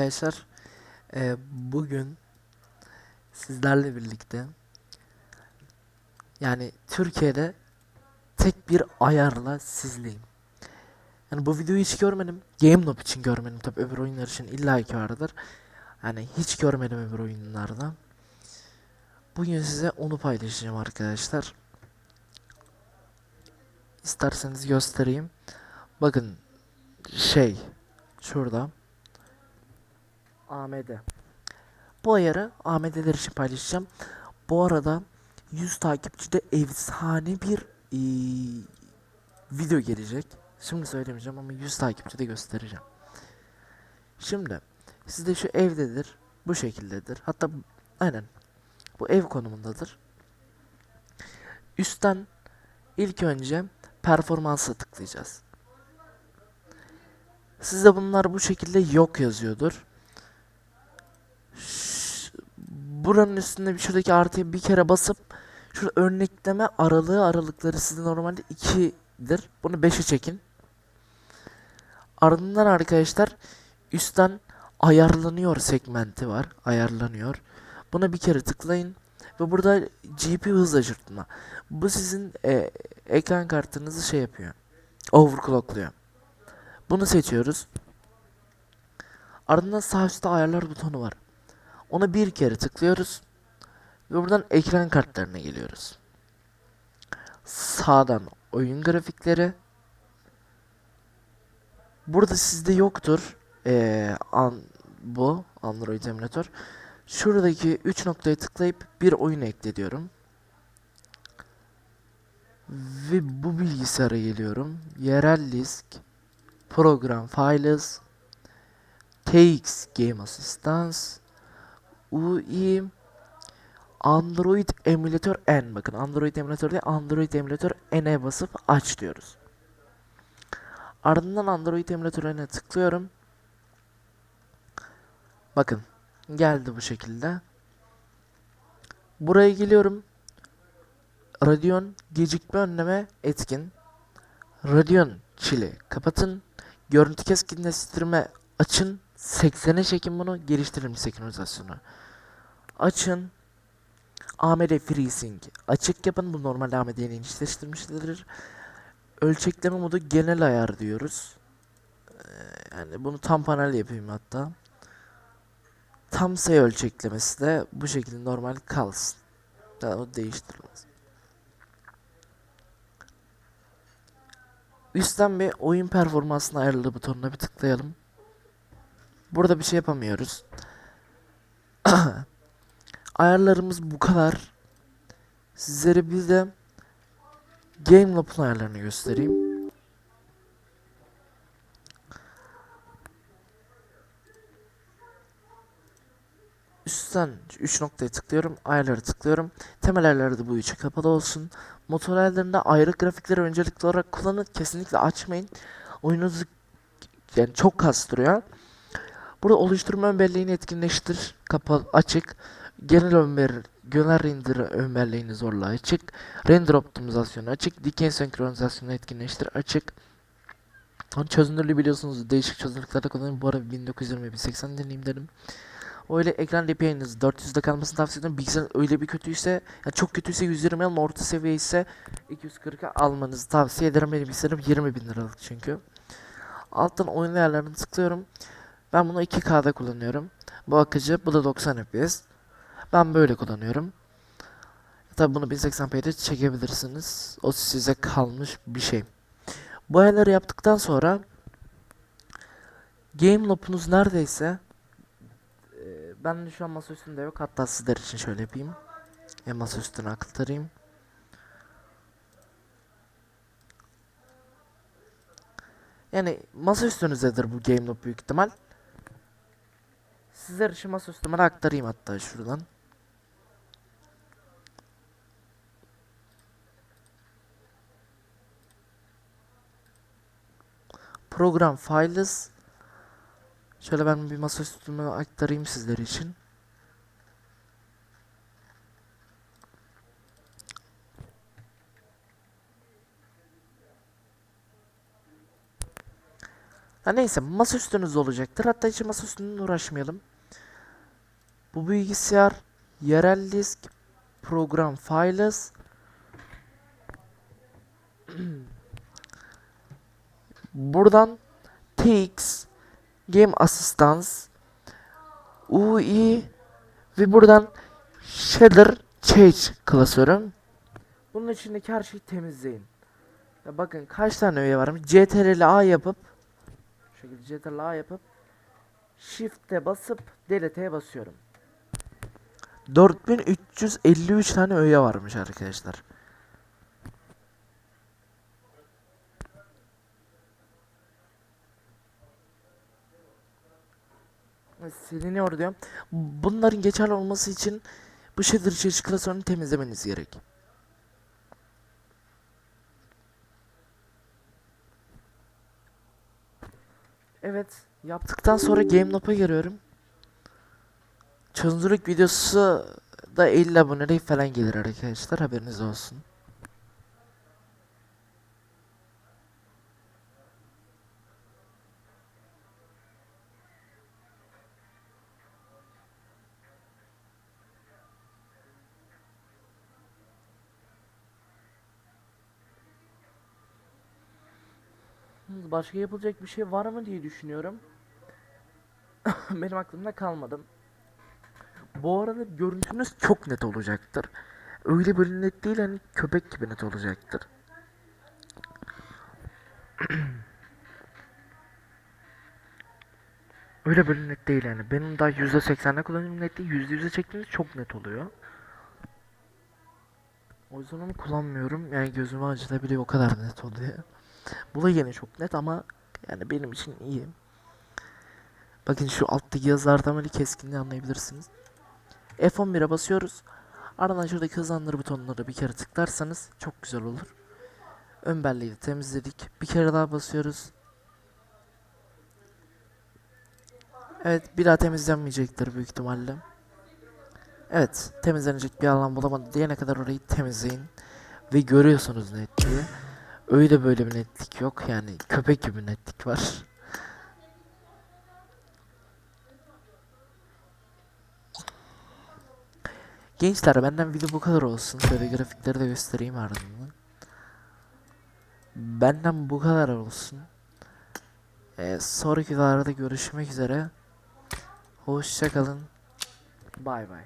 Arkadaşlar e, bugün sizlerle birlikte yani Türkiye'de tek bir ayarla sizleyim. Yani bu videoyu hiç görmedim. GameNob için görmedim tabi öbür oyunlar için illa ki vardır. Yani hiç görmedim öbür oyunlarda. Bugün size onu paylaşacağım arkadaşlar. İsterseniz göstereyim. Bakın şey şurada. AMD. Bu ayarı AMD'ler için paylaşacağım. Bu arada 100 takipçide efsane bir eee, video gelecek. Şimdi söylemeyeceğim ama 100 takipçide göstereceğim. Şimdi sizde şu evdedir. Bu şekildedir. Hatta aynen bu ev konumundadır. Üstten ilk önce performansa tıklayacağız. Sizde bunlar bu şekilde yok yazıyordur. Buranın üstünde bir şuradaki artıya bir kere basıp şurada örnekleme aralığı aralıkları sizde normalde 2'dir. Bunu 5'e çekin. Ardından arkadaşlar üstten ayarlanıyor segmenti var. Ayarlanıyor. Buna bir kere tıklayın ve burada GPU hız aşırtma. Bu sizin e, ekran kartınızı şey yapıyor. Overclockluyor. Bunu seçiyoruz. Ardından sağ üstte ayarlar butonu var. Ona bir kere tıklıyoruz. Ve buradan ekran kartlarına geliyoruz. Sağdan oyun grafikleri. Burada sizde yoktur. Ee, an, bu Android emülatör. Şuradaki 3 noktaya tıklayıp bir oyun ekle diyorum. Ve bu bilgisayara geliyorum. Yerel disk, program files, TX Game Assistance, UI, Android emülatör N. Bakın Android emülatör değil Android emülatör N'e basıp aç diyoruz. Ardından Android emülatörüne tıklıyorum. Bakın geldi bu şekilde. Buraya geliyorum. Radeon gecikme önleme etkin. Radeon çili kapatın. Görüntü keskinleştirme açın. 80'e çekin bunu. Geliştirilmiş senkronizasyonu. Açın. AMD FreeSync açık yapın. Bu normalde AMD'nin ilişkileştirmiştir. Ölçekleme modu genel ayar diyoruz. Ee, yani bunu tam panel yapayım hatta. Tam sayı ölçeklemesi de bu şekilde normal kalsın. Daha o değiştirilmez. Üstten bir oyun performansını ayarlı butonuna bir tıklayalım. Burada bir şey yapamıyoruz. Ayarlarımız bu kadar. Sizlere bir de GameLob'un ayarlarını göstereyim. Üstten 3 noktaya tıklıyorum. Ayarları tıklıyorum. Temel ayarları bu üçü kapalı olsun. Motor ayarlarında ayrı grafikleri öncelikli olarak kullanın. Kesinlikle açmayın. Oyununuzu yani çok kastırıyor. Burada oluşturma ön belleğini etkinleştir. Kapalı, açık. Genel ömer, genel render ömerliğini zorla açık. Render optimizasyonu açık. Dikey senkronizasyonu etkinleştir açık. Çözünürlüğü biliyorsunuz değişik çözünürlüklerde kullanıyorum. Bu ara 1920 1080 deneyim dedim. Öyle ekran DPI'niz 400'de kalmasını tavsiye ederim. Bilgisayar öyle bir kötüyse, yani çok kötüyse 120 alın, orta seviye ise 240'a almanızı tavsiye ederim. Benim bilgisayarım 20 bin liralık çünkü. Alttan oyun ayarlarını tıklıyorum. Ben bunu 2K'da kullanıyorum. Bu akıcı, bu da 90 FPS. Ben böyle kullanıyorum. Tabi bunu 1080p'de çekebilirsiniz. O size kalmış bir şey. Bu ayarları yaptıktan sonra Game lob'unuz neredeyse e, ben şu an masa üstünde yok. Hatta sizler için şöyle yapayım. E, masa üstüne aktarayım. Yani masa üstünüzdedir bu Game Loop büyük ihtimal. Sizler için masa üstüme de aktarayım hatta şuradan. Program files. Şöyle ben bir masa üstüme aktarayım sizler için. Ha neyse masa üstünüzde olacaktır. Hatta hiç masa üstünde uğraşmayalım. Bu bilgisayar yerel disk program files buradan TX Game Assistance UI ve buradan Shader Change klasörü. Bunun içindeki her şeyi temizleyin. Ya bakın kaç tane öğe varmış. CTRL A yapıp şekilde CTRL A yapıp Shift'e basıp delete'ye basıyorum. 4353 tane öğe varmış arkadaşlar. Siliniyor diyor. Bunların geçerli olması için bu shader change klasörünü temizlemeniz gerek. Evet, yaptıktan sonra Game Noob'a giriyorum. Çözünürlük videosu da 50 abonelik falan gelir arkadaşlar haberiniz olsun. Başka yapılacak bir şey var mı diye düşünüyorum. Benim aklımda kalmadı. Bu arada görüntünüz çok net olacaktır. Öyle böyle net değil hani köpek gibi net olacaktır. Öyle böyle net değil yani. Benim daha %80'de kullanıyorum net değil. %100'e çektiğiniz çok net oluyor. O yüzden onu kullanmıyorum. Yani gözümü acıtabiliyor o kadar net oluyor. Bu da yine çok net ama yani benim için iyi. Bakın şu alttaki yazılardan böyle keskinliği anlayabilirsiniz. F11'e basıyoruz. Ardından şuradaki hızlandır butonları bir kere tıklarsanız çok güzel olur. Ön belleği de temizledik. Bir kere daha basıyoruz. Evet bir daha temizlenmeyecektir büyük ihtimalle. Evet temizlenecek bir alan bulamadı diyene kadar orayı temizleyin. Ve görüyorsunuz netliği. Öyle böyle bir netlik yok yani köpek gibi netlik var. Gençler benden video bu kadar olsun. Şöyle grafikleri de göstereyim ardından. Benden bu kadar olsun. Ee, sonraki videolarda görüşmek üzere. Hoşçakalın. Bay bay.